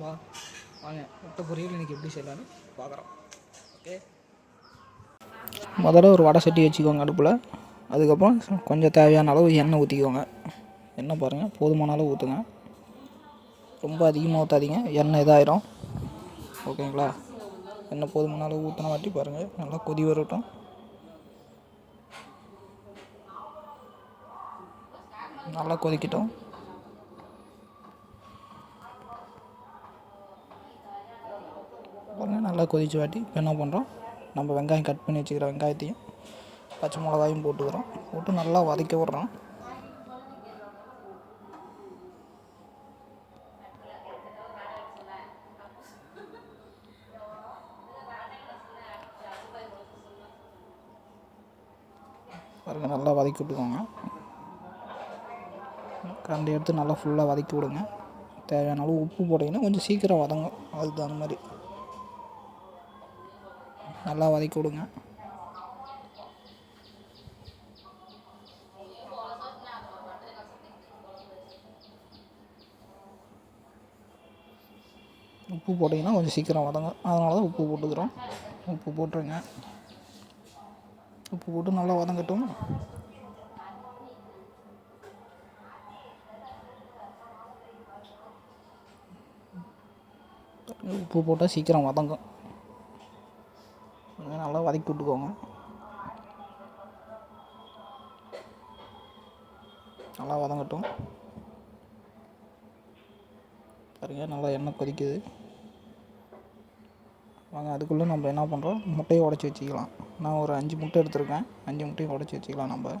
வா. வாங்க முட்டை பொரியல் இன்றைக்கி எப்படி செய்யலான்னு பார்க்குறோம் ஓகே முதல்ல ஒரு வடை சட்டி வச்சுக்கோங்க அடுப்பில். அதுக்கப்புறம் கொஞ்சம் தேவையான அளவு எண்ணெய் ஊற்றிக்கோங்க எண்ணெய் பாருங்கள் போதுமான அளவு ஊற்றுங்க ரொம்ப அதிகமாக ஊற்றாதீங்க எண்ணெய் இதாயிரும். ஓகேங்களா எண்ணெய் போதுமான அளவு ஊற்றின வாட்டி பாருங்கள் நல்லா கொதி வரட்டும். நல்லா கொதிக்கட்டும் பாருங்கள் நல்லா கொதிச்சு வாட்டி இப்போ என்ன பண்ணுறோம்? நம்ம வெங்காயம் கட் பண்ணி வச்சுக்கிற வெங்காயத்தையும் பச்சை மிளகாயும் போட்டுக்கிறோம். போட்டு நல்லா வதக்கி விட்றோம். பாருங்கள் நல்லா வதக்கி விட்டுக்கோங்க. கரண்டி எடுத்து நல்லா ஃபுல்லாக வதக்கி விடுங்க. தேவையான அளவு உப்பு போட்டிங்கன்னா கொஞ்சம் சீக்கிரம் வதங்கும். அதுக்கு தகுந்த மாதிரி. நல்லா வதக்கி விடுங்க. உப்பு போட்டிங்கன்னா கொஞ்சம் சீக்கிரம் வதங்கும். அதனால தான் உப்பு போட்டுக்கிறோம். உப்பு போட்டுருங்க. உப்பு போட்டு நல்லா வதங்கட்டும். உப்பு போட்டால் சீக்கிரம் வதங்கும். கொஞ்சம் நல்லா விட்டுக்கோங்க நல்லா வதங்கட்டும். பாருங்க நல்லா எண்ணெய் கொதிக்குது. வாங்க அதுக்குள்ளே நம்ம என்ன பண்ணுறோம் முட்டையை உடச்சி வச்சுக்கலாம். நான் ஒரு அஞ்சு முட்டை எடுத்திருக்கேன். அஞ்சு முட்டையை உடச்சி வச்சுக்கலாம் நம்ம.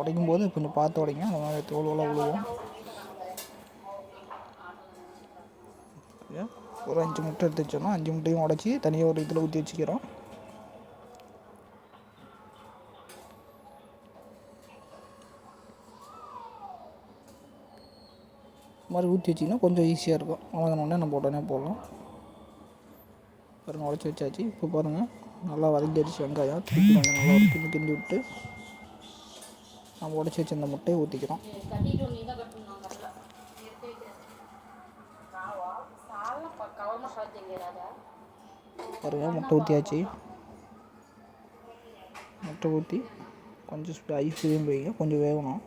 உடைக்கும் போது கொஞ்சம் பார்த்து உடைங்க. அந்த மாதிரி தோல்வெல்லாம் விழுவோம் ஒரு அஞ்சு முட்டை எடுத்து வச்சோம்னா அஞ்சு முட்டையும் உடச்சி தனியாக ஒரு இதில் ஊற்றி வச்சுக்கிறோம். இது மாதிரி ஊற்றி வச்சிங்கன்னா கொஞ்சம் ஈஸியாக இருக்கும். வதங்கினோடனே நம்ம உடனே போடலாம். பாருங்கள் உடச்சி வச்சாச்சு. இப்போ பாருங்கள் நல்லா வதங்கிடுச்சு வெங்காயம். திருப்பி கொஞ்சம் நல்லா ஒரு கிண்டி கிண்டி விட்டு நம்ம உடச்சி வச்சிருந்த முட்டையை ஊற்றிக்கிறோம் பாருங்க முட்டை ஊற்றியாச்சு முட்டை ஊற்றி கொஞ்சம் ஐஸ் வைங்க கொஞ்சம் வேகணும்.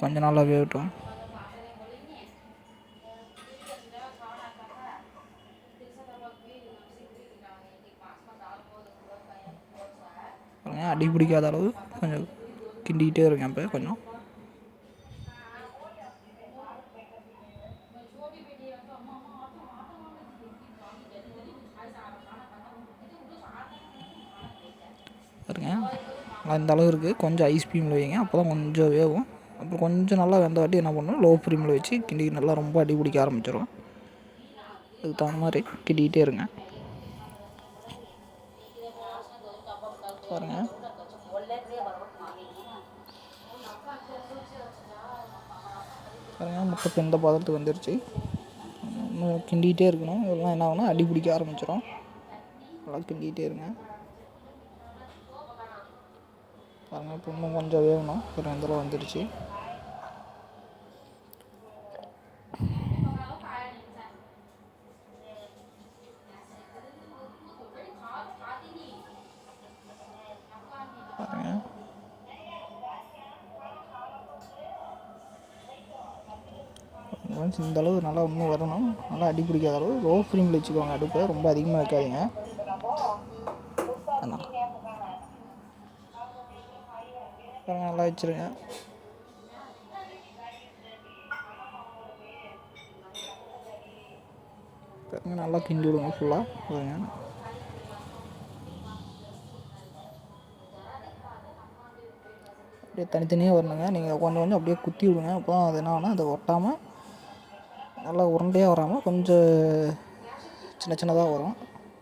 கொஞ்சம் நல்லா வேகட்டும். இருக்கேன் அடி பிடிக்காத அளவு கொஞ்சம் கிண்டிக்கிட்டே இருக்கேன் இப்போ கொஞ்சம். இருக்கேன் அந்த அளவு இருக்குது கொஞ்சம் ஐஸ் க்ரீமில் வைங்க. அப்போ தான் கொஞ்சம் வேகும். அப்புறம் கொஞ்சம் நல்லா வெந்த வாட்டி என்ன பண்ணணும் லோ ஃப்ரீமில் வச்சு கிண்டி நல்லா ரொம்ப அடி பிடிக்க ஆரம்பிச்சிடும் அதுக்கு தகுந்த மாதிரி கிண்டிக்கிட்டே இருங்க. பாருங்கள் பாருங்கள் முட்டை இப்போ இந்த பதத்துக்கு வந்துருச்சு? இன்னும் கிண்டிகிட்டே இருக்கணும். இதெல்லாம் என்ன ஆகுனா அடி பிடிக்க ஆரம்பிச்சிடும் நல்லா கிண்டிகிட்டே இருங்க. பாருங்கள் இப்போ இன்னும் கொஞ்சம் வேகணும். ஒரு வந்துருச்சு பாருங்கள் ஒன்ஸ் இந்த அளவு நல்லா இன்னும் வரணும். நல்லா அடி பிடிக்காத அளவு. லோ ஃப்ளேமில் வச்சுக்கோங்க அடுப்பை. ரொம்ப அதிகமாக வைக்காதீங்க. பாருங்க நல்லா வச்சுருங்க. பாருங்க நல்லா கிண்டி விடுங்க ஃபுல்லாக பாருங்க. அப்படியே தனித்தனியாக வரணுங்க. நீங்கள் கொஞ்சம் கொஞ்சம் அப்படியே குத்தி விடுங்க. அப்போ அது என்ன ஆகுனா அது ஒட்டாமல் நல்லா உருண்டையாக வராமல் கொஞ்சம் சின்ன சின்னதாக வரும்.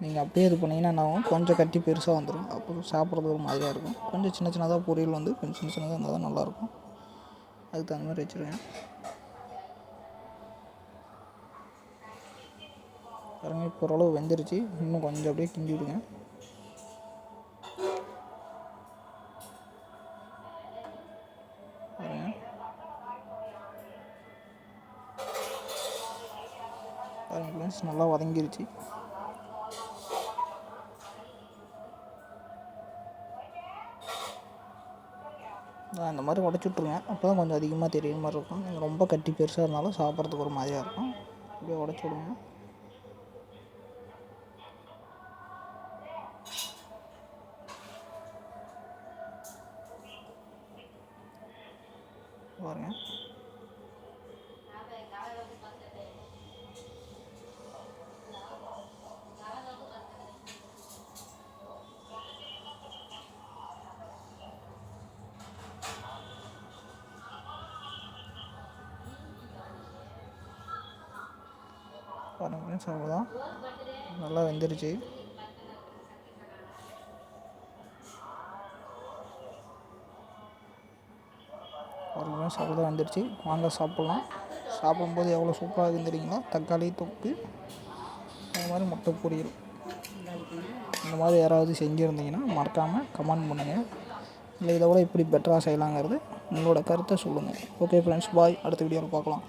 நீங்கள் அப்படியே இது பண்ணிங்கன்னா என்னாகும் கொஞ்சம் கட்டி பெருசாக வந்துடும் அப்போ சாப்பிட்றது ஒரு மாதிரியாக இருக்கும். கொஞ்சம் சின்ன சின்னதாக பொரியல் வந்து கொஞ்சம் சின்ன சின்னதாக இருந்தால் தான் நல்லாயிருக்கும் அதுக்கு தகுந்த மாதிரி வச்சுருவேன். பாருங்கள் இப்போ ஓரளவு வெந்துருச்சு. இன்னும் கொஞ்சம் அப்படியே கிண்டி விடுங்க. ஃப்ரெண்ட்ஸ் நல்லா வதங்கிருச்சு. நான் இந்த மாதிரி உடச்சி விட்ருங்க அப்போ தான் கொஞ்சம் அதிகமாக தெரியுற மாதிரி இருக்கும். நீங்கள் ரொம்ப கட்டி பெருசாக இருந்தாலும் சாப்பிட்றதுக்கு ஒரு மாதிரியாக இருக்கும். அப்படியே உடச்சி விடுங்க பாருங்க. பாருங்கள் ஃப்ரெண்ட்ஸ் அவ்வளோதான் நல்லா வெந்துருச்சு. பாருங்கள் ஃப்ரெண்ட்ஸ் அவ்வளோதான் வெந்துருச்சு. வாங்க சாப்பிட்லாம். சாப்பிடும்போது எவ்வளோ சூப்பராக இருக்குன்னு தக்காளி தொக்கு இந்த மாதிரி முட்டை பொரியல். இந்த மாதிரி யாராவது செஞ்சுருந்தீங்கன்னா மறக்காமல் கமெண்ட் பண்ணுங்கள் இல்லை இதை விட இப்படி பெட்டராக செய்யலாங்கிறது உங்களோட கருத்தை சொல்லுங்கள் ஓகே ஃப்ரெண்ட்ஸ் பாய் அடுத்த வீடியோவில் பார்க்கலாம்.